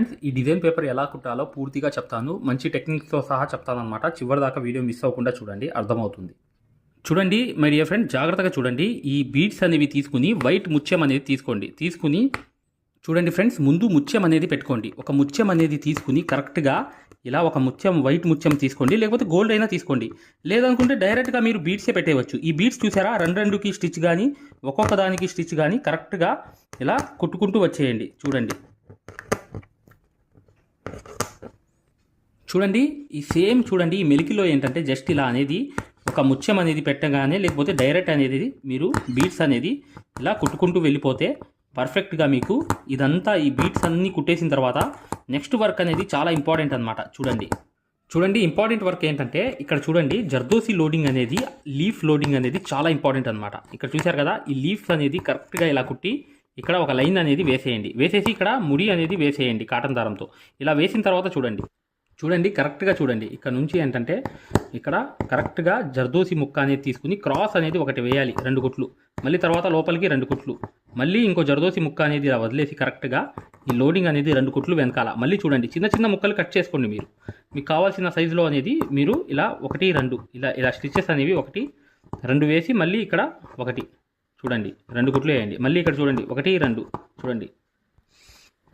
Friends ఈ design paper ఎలా కుట్టాలో పూర్తిగా చెప్తాను. మంచి టెక్నిక్స్తో సహా చెప్తాను అనమాట చివరి దాకా వీడియో మిస్ అవ్వకుండా చూడండి అర్థమవుతుంది. చూడండి మై డియర్ ఫ్రెండ్ జాగ్రత్తగా చూడండి. ఈ బీడ్స్ అనేవి తీసుకుని వైట్ ముత్యం అనేది తీసుకోండి. తీసుకుని చూడండి ఫ్రెండ్స్ ముందు ముత్యం అనేది పెట్టుకోండి. ఒక ముత్యం అనేది తీసుకుని కరెక్ట్గా ఇలా ఒక ముత్యం వైట్ ముత్యం తీసుకోండి. లేకపోతే గోల్డ్ అయినా తీసుకోండి. లేదనుకుంటే డైరెక్ట్గా మీరు బీడ్సే పెట్టేయవచ్చు. ఈ బీడ్స్ చూసారా? రెండు రెండుకి స్టిచ్ కానీ ఒక్కొక్క దానికి స్టిచ్ కానీ కరెక్ట్గా ఇలా కుట్టుకుంటూ వచ్చేయండి. చూడండి. చూడండి ఈ సేమ్ చూడండి ఈ మెలికిలో ఏంటంటే జస్ట్ ఇలా అనేది ఒక ముత్యం అనేది పెట్టగానే లేకపోతే డైరెక్ట్ అనేది మీరు బీట్స్ అనేది ఇలా కుట్టుకుంటూ వెళ్ళిపోతే పర్ఫెక్ట్గా మీకు ఇదంతా ఈ బీట్స్ అన్నీ కుట్టేసిన తర్వాత నెక్స్ట్ వర్క్ అనేది చాలా ఇంపార్టెంట్ అనమాట చూడండి. చూడండి ఇంపార్టెంట్ వర్క్ ఏంటంటే ఇక్కడ చూడండి జర్దోసి లోడింగ్ అనేది లీఫ్ లోడింగ్ అనేది చాలా ఇంపార్టెంట్ అనమాట ఇక్కడ చూశారు కదా ఈ లీఫ్స్ అనేది కరెక్ట్గా ఇలా కుట్టి ఇక్కడ ఒక లైన్ అనేది వేసేయండి. వేసేసి ఇక్కడ ముడి అనేది వేసేయండి కాటన్ దారంతో. ఇలా వేసిన తర్వాత చూడండి. చూడండి కరెక్ట్గా చూడండి. ఇక్కడ నుంచి ఏంటంటే ఇక్కడ కరెక్ట్గా జర్దోసి ముక్క అనేది తీసుకుని క్రాస్ అనేది ఒకటి వేయాలి రెండు కుట్లు. మళ్ళీ తర్వాత లోపలికి రెండు కుట్లు. మళ్ళీ ఇంకో జర్దోసి ముక్క అనేది ఇలా వదిలేసి కరెక్ట్గా ఈ లోడింగ్ అనేది రెండు కుట్లు వెనకాల. మళ్ళీ చూడండి చిన్న చిన్న ముక్కలు కట్ చేసుకోండి మీరు. మీకు కావాల్సిన సైజులో అనేది మీరు ఇలా ఒకటి రెండు ఇలా ఇలా స్టిచెస్ అనేవి ఒకటి రెండు వేసి మళ్ళీ ఇక్కడ ఒకటి. చూడండి రెండు కుట్లు వేయండి. మళ్ళీ ఇక్కడ చూడండి ఒకటి రెండు. చూడండి.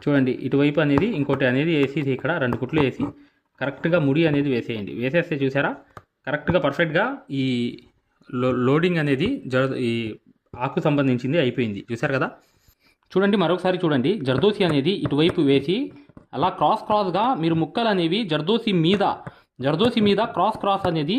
చూడండి ఇటువైపు అనేది ఇంకోటి అనేది వేసి ఇక్కడ రెండు కుట్లు వేసి కరెక్ట్గా ముడి అనేది వేసేయండి. వేసేస్తే చూసారా? కరెక్ట్గా పర్ఫెక్ట్గా ఈ లోడింగ్ అనేది జర ఈ ఆకు సంబంధించింది అయిపోయింది. చూసారు కదా? చూడండి మరొకసారి చూడండి. జర్దోసి అనేది ఇటువైపు వేసి అలా క్రాస్ క్రాస్గా మీరు ముక్కలు అనేవి జర్దోసి మీద జర్దోసి మీద క్రాస్ క్రాస్ అనేది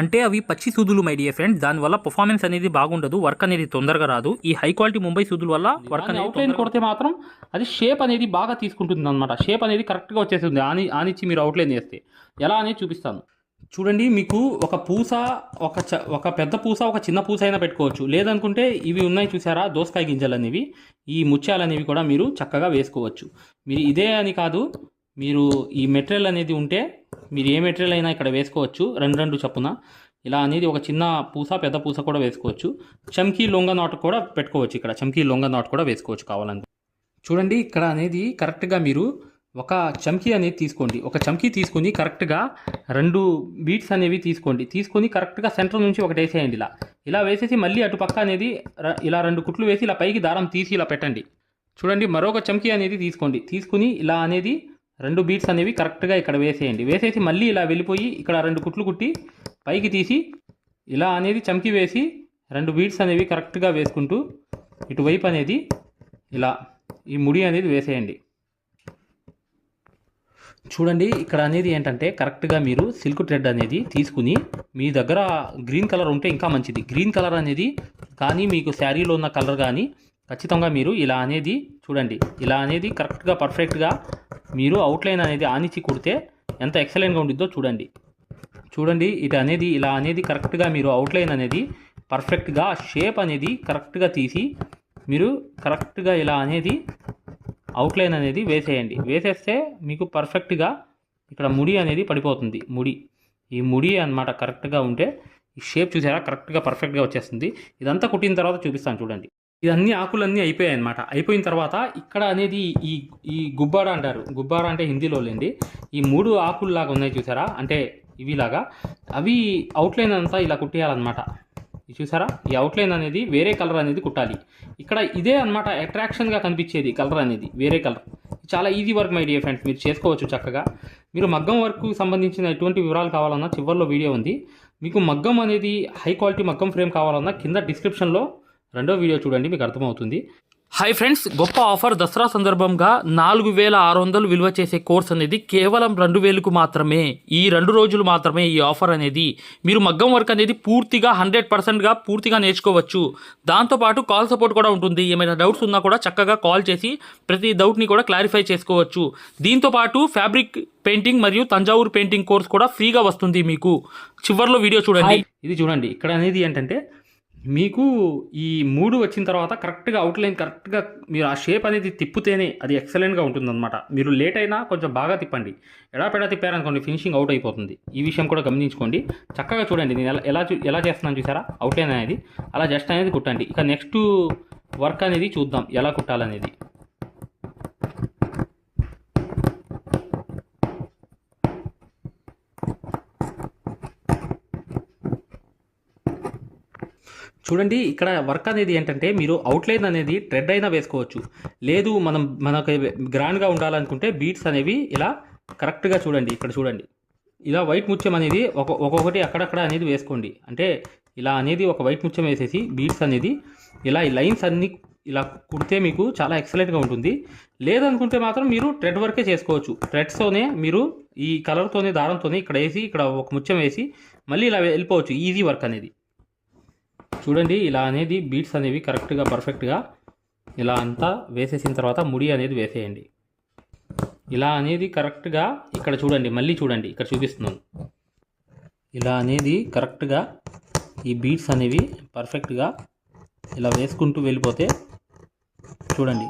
అంటే అవి పచ్చి సూదులు మై డియర్ ఫ్రెండ్ దానివల్ల పర్ఫార్మెన్స్ అనేది బాగుండదు వర్క్ అనేది తొందరగా రాదు. ఈ హై క్వాలిటీ ముంబై సూదుల వల్ల వర్క్ అనేది అవుట్లైన్ కొడితే మాత్రం అది షేప్ అనేది బాగా తీసుకుంటుంది అనమాట షేప్ అనేది కరెక్ట్గా వచ్చేస్తుంది. ఆని ఆనిచ్చి మీరు అవుట్లైన్ చేస్తే. ఎలా అనేది చూపిస్తాను. చూడండి మీకు ఒక పూస ఒక చ ఒక పెద్ద పూస ఒక చిన్న పూస అయినా పెట్టుకోవచ్చు. లేదనుకుంటే ఇవి ఉన్నాయి చూసారా? దోసకాయ గింజలు అనేవి ఈ ముత్యాలు అనేవి కూడా మీరు చక్కగా వేసుకోవచ్చు. మీరు ఇదే అని కాదు మీరు ఈ మెటీరియల్ అనేది ఉంటే మీరు ఏ మెటీరియల్ అయినా ఇక్కడ వేసుకోవచ్చు. రెండు రెండు చప్పున. ఇలా అనేది ఒక చిన్న పూస పెద్ద పూస కూడా వేసుకోవచ్చు. చమ్కీ లొంగ నాట్ కూడా పెట్టుకోవచ్చు ఇక్కడ. చమ్కీ లొంగ నాట్ కూడా వేసుకోవచ్చు కావాలంటే. చూడండి ఇక్కడ అనేది కరెక్ట్గా మీరు ఒక చమ్కీ అనేది తీసుకోండి. ఒక చమ్కీ తీసుకొని కరెక్ట్గా రెండు బీట్స్ అనేవి తీసుకోండి. తీసుకొని కరెక్ట్గా సెంటర్ నుంచి ఒకటి వేసేయండి ఇలా. ఇలా వేసేసి మళ్ళీ అటు పక్క అనేది ఇలా రెండు కుట్లు వేసి ఇలా పైకి దారం తీసి ఇలా పెట్టండి. చూడండి మరొక చమ్కీ అనేది తీసుకోండి. తీసుకుని ఇలా అనేది రెండు బీట్స్ అనేవి కరెక్ట్గా ఇక్కడ వేసేయండి. వేసేసి మళ్ళీ ఇలా వెళ్ళిపోయి ఇక్కడ రెండు కుట్లు కుట్టి పైకి తీసి ఇలా అనేది చమ్కి వేసి రెండు బీట్స్ అనేవి కరెక్ట్గా వేసుకుంటూ ఇటువైపు అనేది ఇలా ఈ ముడి అనేది వేసేయండి. చూడండి ఇక్కడ అనేది ఏంటంటే కరెక్ట్గా మీరు సిల్క్ థ్రెడ్ అనేది తీసుకుని మీ దగ్గర గ్రీన్ కలర్ ఉంటే ఇంకా మంచిది. గ్రీన్ కలర్ అనేది కానీ మీకు శారీలో ఉన్న కలర్ కానీ ఖచ్చితంగా మీరు ఇలా అనేది చూడండి. ఇలా అనేది కరెక్ట్గా పర్ఫెక్ట్గా మీరు అవుట్లైన్ అనేది ఆనిచ్చి కుడితే ఎంత ఎక్సలెంట్గా ఉండిద్దో చూడండి. చూడండి ఇది అనేది ఇలా అనేది కరెక్ట్గా మీరు అవుట్లైన్ అనేది పర్ఫెక్ట్గా షేప్ అనేది కరెక్ట్గా తీసి మీరు కరెక్ట్గా ఇలా అనేది అవుట్లైన్ అనేది వేసేయండి. వేసేస్తే మీకు పర్ఫెక్ట్గా ఇక్కడ ముడి అనేది పడిపోతుంది. ముడి. ఈ ముడి అన్నమాట కరెక్ట్గా ఉంటే ఈ షేప్ చూసారా? కరెక్ట్గా పర్ఫెక్ట్గా వచ్చేస్తుంది. ఇదంతా కుట్టిన తర్వాత చూపిస్తాను చూడండి. ఇదన్నీ ఆకులన్నీ అయిపోయాయి అనమాట అయిపోయిన తర్వాత ఇక్కడ అనేది ఈ ఈ గుబ్బాడ అంటారు. గుబ్బాడ అంటే హిందీలో లేండి. ఈ మూడు ఆకుల్లాగా ఉన్నాయి చూసారా? అంటే ఇవిలాగా. అవి అవుట్లైన్ అంతా ఇలా కుట్టేయాలన్నమాట. ఇది చూసారా? ఈ అవుట్లైన్ అనేది వేరే కలర్ అనేది కుట్టాలి. ఇక్కడ ఇదే అన్నమాట అట్రాక్షన్గా కనిపించేది కలర్ అనేది వేరే కలర్ చాలా easy work my dear friends మీరు చేసుకోవచ్చు చక్కగా. మీరు మగ్గం వర్క్ సంబంధించిన ఎటువంటి వివరాలు కావాలన్నా చివరిలో వీడియో ఉంది. మీకు మగ్గం అనేది హై క్వాలిటీ మగ్గం ఫ్రేమ్ కావాలన్నా కింద డిస్క్రిప్షన్లో రెండో వీడియో చూడండి మీకు అర్థమవుతుంది. హాయ్ ఫ్రెండ్స్ గొప్ప ఆఫర్ దసరా సందర్భంగా నాలుగు వేల ఆరు వందలు విలువ చేసే కోర్స్ అనేది కేవలం రెండు వేలకు మాత్రమే. ఈ రెండు రోజులు మాత్రమే ఈ ఆఫర్ అనేది. మీరు మగ్గం వర్క్ అనేది పూర్తిగా హండ్రెడ్ పర్సెంట్గా పూర్తిగా నేర్చుకోవచ్చు. దాంతోపాటు కాల్ సపోర్ట్ కూడా ఉంటుంది. ఏమైనా డౌట్స్ ఉన్నా కూడా చక్కగా కాల్ చేసి ప్రతి డౌట్ని కూడా క్లారిఫై చేసుకోవచ్చు. దీంతోపాటు ఫ్యాబ్రిక్ పెయింటింగ్ మరియు తంజావూరు పెయింటింగ్ కోర్స్ కూడా ఫ్రీగా వస్తుంది మీకు. చివర్లో వీడియో చూడండి. ఇది చూడండి. ఇక్కడ అనేది ఏంటంటే మీకు ఈ మూడు వచ్చిన తర్వాత కరెక్ట్గా అవుట్లైన్ కరెక్ట్గా మీరు ఆ షేప్ అనేది తిప్పితేనే అది ఎక్సలెంట్గా ఉంటుందన్నమాట. మీరు లేట్ అయినా కొంచెం బాగా తిప్పండి. ఎడాపెడా తిప్పారనుకోండి ఫినిషింగ్ అవుట్ అయిపోతుంది. ఈ విషయం కూడా గమనించుకోండి. చక్కగా చూడండి నేను ఎలా ఎలా చూ ఎలా చేస్తున్నాను చూసారా? అవుట్లైన్ అనేది. అలా జస్ట్ అనేది కుట్టండి. ఇక నెక్స్ట్ వర్క్ అనేది చూద్దాం ఎలా కుట్టాలనేది. చూడండి ఇక్కడ వర్క్ అనేది ఏంటంటే మీరు అవుట్లైన్ అనేది ట్రెడ్ అయినా వేసుకోవచ్చు. లేదు మనం మనకు గ్రాండ్గా ఉండాలనుకుంటే బీట్స్ అనేవి ఇలా కరెక్ట్గా చూడండి ఇక్కడ చూడండి. ఇలా వైట్ ముత్యం అనేది ఒక ఒక్కొక్కటి అక్కడక్కడ అనేది వేసుకోండి. అంటే ఇలా అనేది ఒక వైట్ ముత్యం వేసేసి బీట్స్ అనేది ఇలా ఈ లైన్స్ అన్ని ఇలా కుడితే మీకు చాలా ఎక్సలెంట్గా ఉంటుంది. లేదనుకుంటే మాత్రం మీరు ట్రెడ్ వర్కే చేసుకోవచ్చు. థ్రెడ్స్తోనే మీరు ఈ కలర్తోనే దారంతోనే ఇక్కడ వేసి ఇక్కడ ఒక ముత్యం వేసి మళ్ళీ ఇలా వెళ్ళిపోవచ్చు. ఈజీ వర్క్ అనేది. చూడండి ఇలా అనేది బీట్స్ అనేవి కరెక్ట్గా పర్ఫెక్ట్గా ఇలా అంతా వేసేసిన తర్వాత ముడి అనేది వేసేయండి. ఇలా అనేది కరెక్ట్గా ఇక్కడ చూడండి మళ్ళీ చూడండి ఇక్కడ చూపిస్తున్నాను. ఇలా అనేది కరెక్ట్గా ఈ బీట్స్ అనేవి పర్ఫెక్ట్గా ఇలా వేసుకుంటూ వెళ్ళిపోతే చూడండి.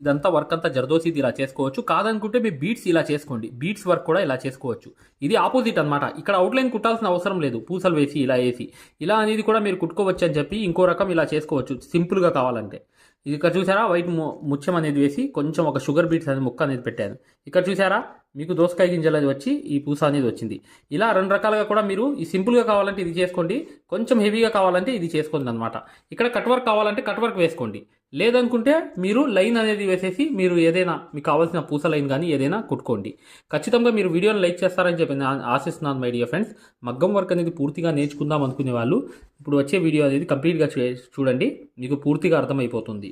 ఇదంతా వర్క్ అంతా జర్దోసిది ఇలా చేసుకోవచ్చు. కాదనుకుంటే మీ బీట్స్ ఇలా చేసుకోండి. బీట్స్ వర్క్ కూడా ఇలా చేసుకోవచ్చు. ఇది ఆపోజిట్ అనమాట ఇక్కడ అవుట్లైన్ కుట్టాల్సిన అవసరం లేదు. పూసలు వేసి ఇలా వేసి. ఇలా అనేది కూడా మీరు కుట్టుకోవచ్చు అని చెప్పి ఇంకో రకం ఇలా చేసుకోవచ్చు. సింపుల్గా కావాలంటే. ఇది ఇక్కడ చూసారా? వైట్ ము- ముత్యం అనేది వేసి కొంచెం ఒక షుగర్ బీట్స్ అనేది ముక్క అనేది పెట్టాను ఇక్కడ చూసారా? మీకు దోసకాయ గింజలు అది వచ్చి ఈ పూస అనేది వచ్చింది. ఇలా రెండు రకాలుగా కూడా మీరు ఈ సింపుల్గా కావాలంటే ఇది చేసుకోండి. కొంచెం హెవీగా కావాలంటే ఇది చేసుకోండి అనమాట ఇక్కడ కట్ వర్క్ కావాలంటే కట్ వర్క్ వేసుకోండి. లేదనుకుంటే మీరు లైన్ అనేది వేసేసి మీరు ఏదైనా మీకు కావాల్సిన పూస లైన్ కానీ ఏదైనా కుట్టుకోండి. ఖచ్చితంగా మీరు వీడియోని లైక్ చేస్తారని చెప్పి ఆశిస్తున్నాను మై డియర్ ఫ్రెండ్స్ మగ్గం వర్క్ అనేది పూర్తిగా నేర్చుకుందాం అనుకునే వాళ్ళు ఇప్పుడు వచ్చే వీడియో అనేది కంప్లీట్గా చూడండి. మీకు పూర్తిగా అర్థమైపోతుంది.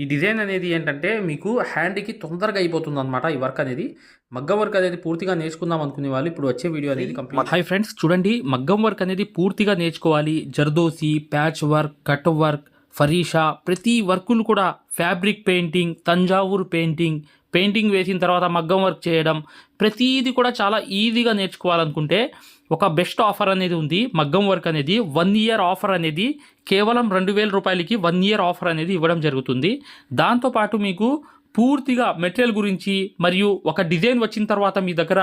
ఈ డిజైన్ అనేది ఏంటంటే మీకు హ్యాండ్కి తొందరగా అయిపోతుంది అనమాట ఈ వర్క్ అనేది. మగ్గం వర్క్ అనేది పూర్తిగా నేర్చుకుందాం అనుకునే వాళ్ళు ఇప్పుడు వచ్చే వీడియో అనేది కంప్లీట్ హై ఫ్రెండ్స్ చూడండి. మగ్గం వర్క్ అనేది పూర్తిగా నేర్చుకోవాలి. Zardozi patch work cut work ఫరీషా ప్రతి వర్కులు కూడా fabric painting Thanjavur painting painting వేసిన తర్వాత మగ్గం వర్క్ చేయడం ప్రతిదీ కూడా చాలా ఈజీగా నేర్చుకోవాలనుకుంటే ఒక బెస్ట్ ఆఫర్ అనేది ఉంది. మగ్గం వర్క్ అనేది వన్ ఇయర్ ఆఫర్ అనేది కేవలం రెండు వేల రూపాయలకి వన్ ఇయర్ ఆఫర్ అనేది ఇవ్వడం జరుగుతుంది. దాంతోపాటు మీకు పూర్తిగా మెటీరియల్ గురించి మరియు ఒక డిజైన్ వచ్చిన తర్వాత మీ దగ్గర